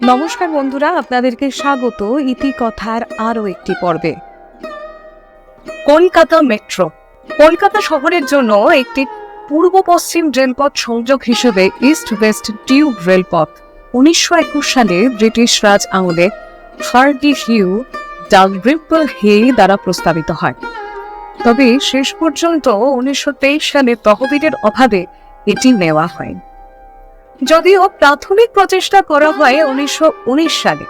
নমস্কার বন্ধুরা, আপনাদেরকে স্বাগত। ইতিকথার আরও একটি পর্বে। কলকাতা মেট্রো। কলকাতা শহরের জন্য একটি পূর্ব পশ্চিম রেলপথ সংযোগ হিসেবে ইস্ট ওয়েস্ট টিউব রেলপথ। উনিশশো একুশ সালে ব্রিটিশ রাজ আমলে ফার্ডি হিউ ডাল রিপল হে দ্বারা প্রস্তাবিত হয়। তবে শেষ পর্যন্ত উনিশশো তেইশ সালে তহবিলের অভাবে এটি নেওয়া হয় যদিও প্রাথমিক প্রচেষ্টা করা হয় উনিশশো সালে।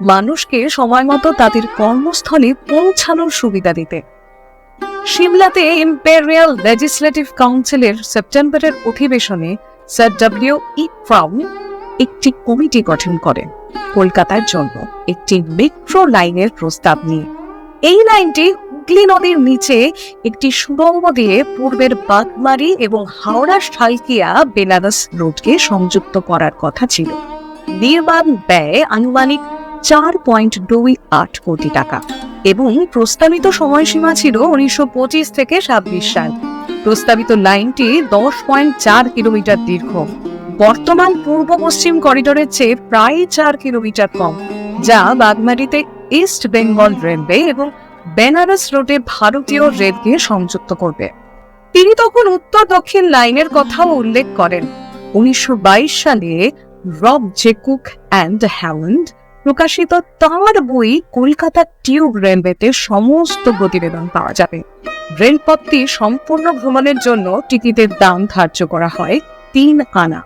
মানুষকে সময় মতো তাদের কর্মস্থলে পৌঁছানোর সুবিধা দিতে। সিমলাতে ইম্পেরিয়াল লেজিসলেটিভ কাউন্সিলের সেপ্টেম্বরের অধিবেশনে স্যার ডব্লিউ ই ফ্রাউন একটি কমিটি গঠন করেন। কলকাতার জন্য একটি মেট্রো লাইনের প্রস্তাব নিয়ে। এই লাইনটি হুগলি নদীর নিচে একটি সুড়ঙ্গ দিয়ে পূর্বের বাগমারি এবং হাওড়া শালকিয়া বেনারস রোডকে সংযুক্ত করার কথা ছিল। নির্মাণ ব্যয় আনুমানিক চার পয়েন্ট দুই আট কোটি টাকা এবং প্রস্তাবিত সময়সীমা ছিল উনিশশো পঁচিশ থেকে ছাব্বিশ সাল। প্রস্তাবিত লাইনটি দশ পয়েন্ট চার কিলোমিটার দীর্ঘ। বর্তমান পূর্ব পশ্চিম করিডোরের চেয়ে প্রায় চার কিলোমিটার কম, যা বাগমারিতে ইস্ট বেঙ্গল রেলওয়ে এবং বেনারস রোডে ভারতীয় রেলকে সংযুক্ত করবে। তিনি তখন উত্তর দক্ষিণ লাইনের কথাও উল্লেখ করেন। উনিশশো সালে রব জেকুক অ্যান্ড হ্যাওয়ান্ড প্রকাশিত তাঁর বই কলকাতা টিউব রেলওয়েতে সমস্ত প্রতিবেদন পাওয়া যাবে। রেলপথটি সম্পূর্ণ ভ্রমণের জন্য টিকিটের দাম ধার্য করা হয় তিন আনা।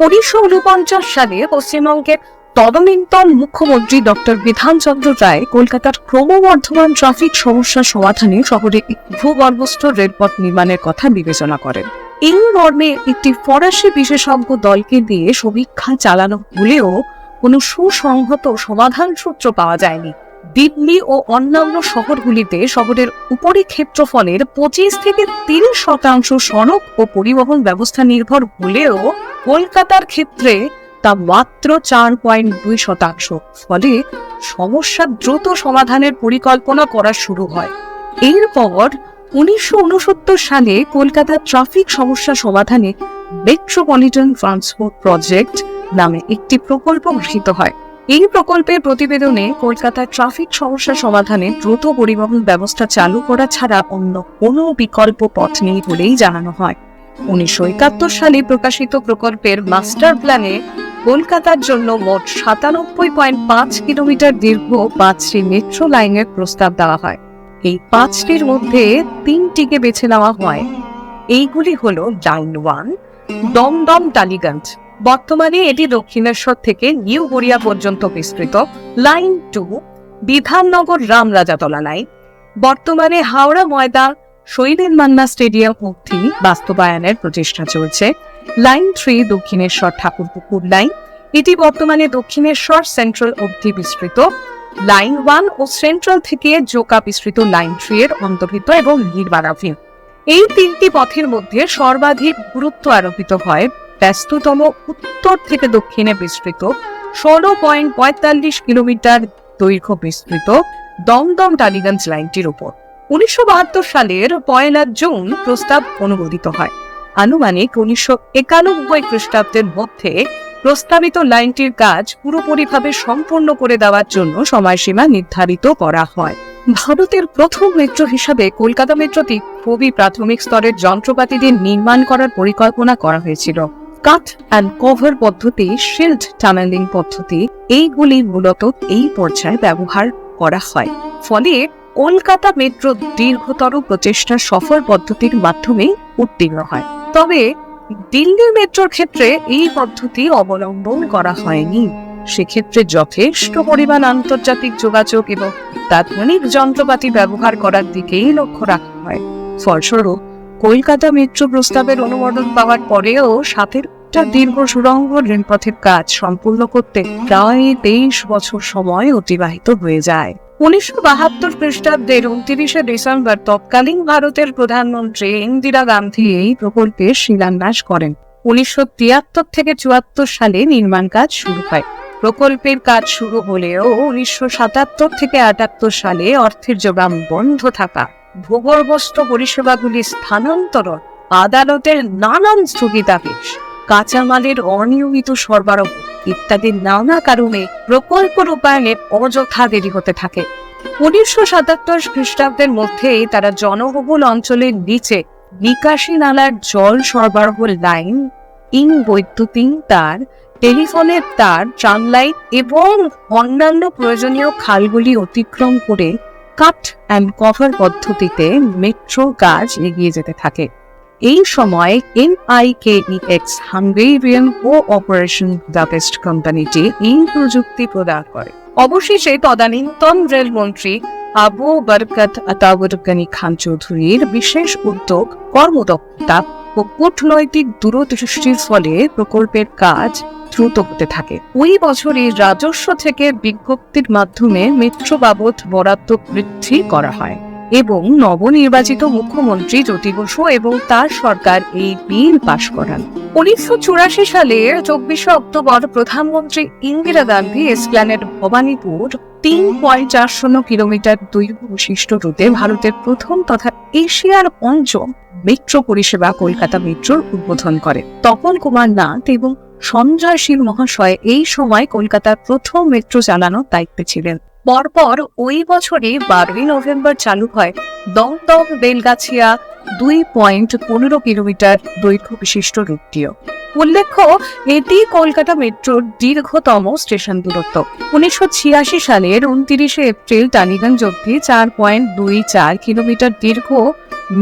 উনিশশো উনপঞ্চাশ সালে পশ্চিমবঙ্গের তদনীন্তন মুখ্যমন্ত্রী ডক্টর বিধানচন্দ্র রায় কলকাতার ক্রমবর্ধমান ট্রাফিক সমস্যা সমাধানে শহরে ভূগর্ভস্থ রেলপথ নির্মাণের কথা বিবেচনা করেন। এই মর্মে একটি ফরাসি বিশেষজ্ঞ দলকে দিয়ে সমীক্ষা চালানো হলেও কোনো সুসংহত সমাধান সূত্র পাওয়া যায়নি। দিল্লি ও অন্যান্য শহরগুলিতে শহরের উপরি ক্ষেত্রফলের পঁচিশ থেকে তিরিশ শতাংশ সড়ক ও পরিবহন ব্যবস্থা নির্ভর হলেও কলকাতার ক্ষেত্রে তা মাত্র চার পয়েন্ট দুই শতাংশ। ফলে সমস্যা দ্রুত সমাধানের পরিকল্পনা করা শুরু হয়। এরপর উনিশশো উনসত্তর সালে কলকাতার ট্রাফিক সমস্যা সমাধানে মেট্রোপলিটন ট্রান্সপোর্ট প্রজেক্ট নামে একটি প্রকল্প গৃহীত হয়। এই প্রকল্পের প্রতিবেদনে কলকাতার ট্রাফিক সমস্যা সমাধানে দ্রুত পরিবহন ব্যবস্থা চালু করা ছাড়া অন্য কোনো বিকল্প পথ নেই বলেই জানানো হয়। উনিশশো একাত্তর সালে প্রকাশিত প্রকল্পের মাস্টার প্ল্যানে কলকাতার জন্য মোট সাতানব্বই পয়েন্ট পাঁচ কিলোমিটার দীর্ঘ পাঁচটি মেট্রো লাইনের প্রস্তাব দেওয়া হয়। এই পাঁচটির মধ্যে তিনটিকে বেছে নেওয়া হয়। এইগুলি হল লাইন ওয়ান দমদম, টালিগঞ্জ। বর্তমানে এটি দক্ষিণেশ্বর থেকে নিউ গড়িয়া পর্যন্ত বিস্তৃত। Line two, Bidhannagar Ramrajatala line. বর্তমানে হাওড়া ময়দান শহীদের মান্না স্টেডিয়াম অবধি বাস্তবায়নের প্রচেষ্টা চলছে। Line three Dakshineswar Thakurpukur line. এটি বর্তমানে দক্ষিণেশ্বর সেন্ট্রাল অবধি বিস্তৃত। লাইন ওয়ান ও সেন্ট্রাল থেকে জোকা বিস্তৃত লাইন থ্রি এর অন্তর্ভুক্ত এবং নির্বাণাধীন এই তিনটি পথের মধ্যে সর্বাধিক গুরুত্ব আরোপিত হয় ব্যস্ততম উত্তর থেকে দক্ষিণে বিস্তৃত। ষোলো পয়েন্ট পঁয়তাল্লিশ কিলোমিটার দৈর্ঘ্য বিস্তৃত। দমদম টালিগঞ্জ লাইনটির উপর। উনিশশো বাহাত্তর সালের পয়লা জুন প্রস্তাব অনুমোদিত হয়। আনুমানিক উনিশশো একানব্বই খ্রিস্টাব্দের মধ্যে প্রস্তাবিত লাইনটির কাজ পুরোপুরিভাবে সম্পূর্ণ করে দেওয়ার জন্য সময়সীমা নির্ধারিত করা হয়। ভারতের প্রথম মেট্রো হিসাবে কলকাতা মেট্রোটি খুবই প্রাথমিক স্তরের যন্ত্রপাতি দিয়ে নির্মাণ করার পরিকল্পনা করা হয়েছিল। কাট অ্যান্ড কভার পদ্ধতি, শিল্ড টানেলিং পদ্ধতি, এইগুলি মূলত এই পর্যায়ে ব্যবহার করা হয়। ফলে কলকাতা মেট্রো দীর্ঘতর প্রচেষ্টা সফল পদ্ধতির মাধ্যমে উত্তীর্ণ হয়। তবে দিল্লি মেট্রোর ক্ষেত্রে এই পদ্ধতি অবলম্বন করা হয়নি। সেক্ষেত্রে যথেষ্ট পরিমাণ আন্তর্জাতিক যোগাযোগ এবং অত্যাধুনিক যন্ত্রপাতি ব্যবহার করার দিকেই লক্ষ্য রাখা হয়। ফলস্বরূপ, কলকাতা মেট্রো প্রস্তাবের অনুমোদন পাওয়ার পরেও সাতের একটা দীর্ঘ সুড়ঙ্গ রেলপথের কাজ সম্পূর্ণ করতে প্রায় তেইশ বছর সময় অতিবাহিত হয়ে যায়। উনিশশো বাহাত্তর খ্রিস্টাব্দের উনত্রিশে ডিসেম্বর তৎকালীন ভারতের প্রধানমন্ত্রী ইন্দিরা গান্ধী এই প্রকল্পের শিলান্যাস করেন। উনিশশো তিয়াত্তর থেকে চুয়াত্তর সালে নির্মাণ কাজ শুরু হয়। প্রকল্পের কাজ শুরু হলেও উনিশশো সাতাত্তর থেকে আটাত্তর সালে অর্থের যোগান বন্ধ থাকা ভূগর্ভস্থ পরিষেবাগুলি স্থানান্তরণ আদালতের নানান স্থগিতাদেশ কাঁচামালের অনিয়মিত সরবরাহ ইত্যাদি নানা কারণে প্রকল্প রূপায়ণে অযথা দেরি হতে থাকে। উনিশশো সাতাত্তর খ্রিস্টাব্দের মধ্যেই তারা জনবহুল অঞ্চলের নিচে নিকাশি নালার জল সরবরাহ লাইন ইং বৈদ্যুতিন তার, টেলিফোনের তার ট্রাম লাইন এবং অন্যান্য প্রয়োজনীয় খালগুলি অতিক্রম করে কাট অ্যান্ড কভার পদ্ধতিতে মেট্রো কাজ এগিয়ে যেতে থাকে। এই সময় এনআইকেইএক্স হাঙ্গেরিয়ান ও অপারেশন দাবেস্ট কোম্পানিটি এই প্রযুক্তি প্রদান করে। অবশেষে তদানীন্তন রেলমন্ত্রী আবু বরকত আতাউর গনি খান চৌধুরীর বিশেষ উদ্যোগ, কর্মদক্ষতা ও কূটনৈতিক দূরদৃষ্টির ফলে প্রকল্পের কাজ দ্রুত হতে থাকে। ওই বছরই রাজস্ব থেকে বিজ্ঞপ্তির মাধ্যমে মেট্রো বাবদ বরাদ্দ বৃদ্ধি করা হয়। এবং নবনির্বাচিত মুখ্যমন্ত্রী জ্যোতি বসু এবং তার সরকার এই বিল পাশ করান। উনিশশো চুরাশি সালের চব্বিশে অক্টোবর প্রধানমন্ত্রী ইন্দিরা গান্ধী এসপ্ল্যানেড ভবানীপুর তিন পয়েন্ট চার শূন্য কিলোমিটার দৈর্ঘ্য বিশিষ্ট রুটে ভারতের প্রথম তথা এশিয়ার পঞ্চম মেট্রো পরিষেবা কলকাতা মেট্রোর উদ্বোধন করে। তপন কুমার নাথ এবং সঞ্জয় শীল মহাশয় এই সময় কলকাতার প্রথম মেট্রো চালানোর দায়িত্বে ছিলেন। পরপর ওই বছরে বারোই নভেম্বর চালু হয় দমদম বেলগাছিয়া দুই পয়েন্ট পনেরো কিলোমিটার দৈর্ঘ্য বিশিষ্ট রুটটিও। উল্লেখ্য, এটি কলকাতা মেট্রোর দীর্ঘতম স্টেশন দূরত্ব। উনিশশো ছিয়াশি সালের উনত্রিশে এপ্রিল টালিগঞ্জ অব্দি চার পয়েন্ট দুই চার কিলোমিটার দীর্ঘ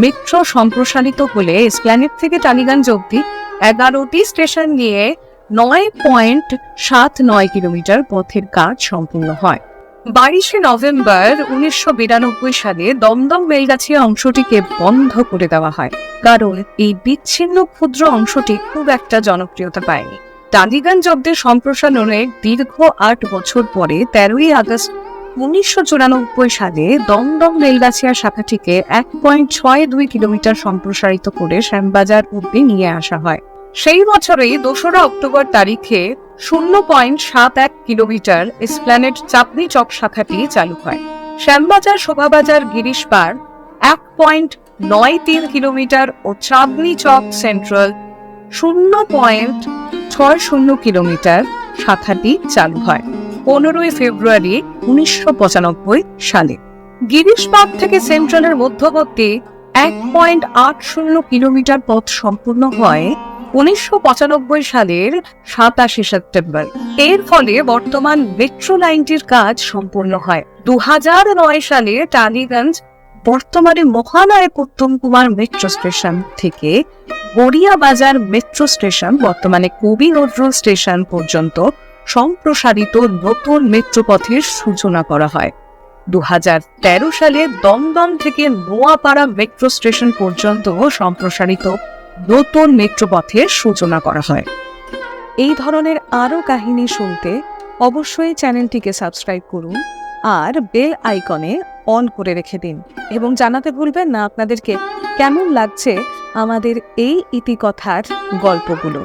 মেট্রো সম্প্রসারিত হলে এসপ্ল্যানেট থেকে টালিগঞ্জ অব্দি এগারোটি স্টেশন নিয়ে নয় পয়েন্ট সাত নয় কিলোমিটার পথের কাজ সম্পূর্ণ হয়। বাইশে নভেম্বর উনিশশো বিরানব্বই সালে দমদম বেলগাছিয়া অংশটিকে বন্ধ করে দেওয়া হয়। কারণ এই বিচ্ছিন্ন ক্ষুদ্র অংশটি খুব একটা জনপ্রিয়তা পায়নি। টালিগঞ্জ অব্দের সম্প্রসারণের দীর্ঘ আট বছর পরে তেরোই আগস্ট উনিশশো চুরানব্বই সালে দমদম রেলগাছিয়া শাখাটিকে এক পয়েন্ট ছয় দুই কিলোমিটার সম্প্রসারিত করে শ্যামবাজার অব্দি নিয়ে আসা হয়। সেই বছরেই দোসরা অক্টোবর তারিখে শূন্য পয়েন্ট সাত এক কিলোমিটার এসপ্ল্যানেট চাঁদনি চক শাখাটি চালু হয়। শ্যামবাজার শোভাবাজার গিরিশ পার এক পয়েন্ট নয় তিন কিলোমিটার ও চাঁদনি চক সেন্ট্রাল শূন্য পয়েন্ট ছয় শূন্য কিলোমিটার শাখাটি চালু হয়। পনেরোই ফেব্রুয়ারি উনিশশো পঁচানব্বই সালে। গিরিশ পার্ক থেকে সেন্ট্রালের মধ্যবর্তী এক পয়েন্ট আট শূন্য কিলোমিটার পথ সম্পূর্ণ হয় উনিশশো পঁচানব্বই সালের সাতাশে সেপ্টেম্বর। এর ফলে বর্তমান মেট্রো লাইনটির কাজ সম্পূর্ণ হয়। দু সালে টালিগঞ্জ, বর্তমানে মহানায়ক উত্তম কুমার মেট্রো স্টেশন থেকে গড়িয়া বাজার মেট্রো স্টেশন, বর্তমানে কবি নজরুল স্টেশন পর্যন্ত সম্প্রসারিত নতুন মেট্রো পথের সূচনা করা হয়। দু হাজার তেরো সালে দমদম থেকে নোয়াপাড়া মেট্রো স্টেশন পর্যন্ত সম্প্রসারিত নতুন মেট্রোপথের সূচনা করা হয়। এই ধরনের আরও কাহিনী শুনতে অবশ্যই চ্যানেলটিকে সাবস্ক্রাইব করুন আর বেল আইকনে অন করে রেখে দিন। এবং জানাতে ভুলবেন না আপনাদেরকে কেমন লাগছে আমাদের এই ইতিকথার গল্পগুলো।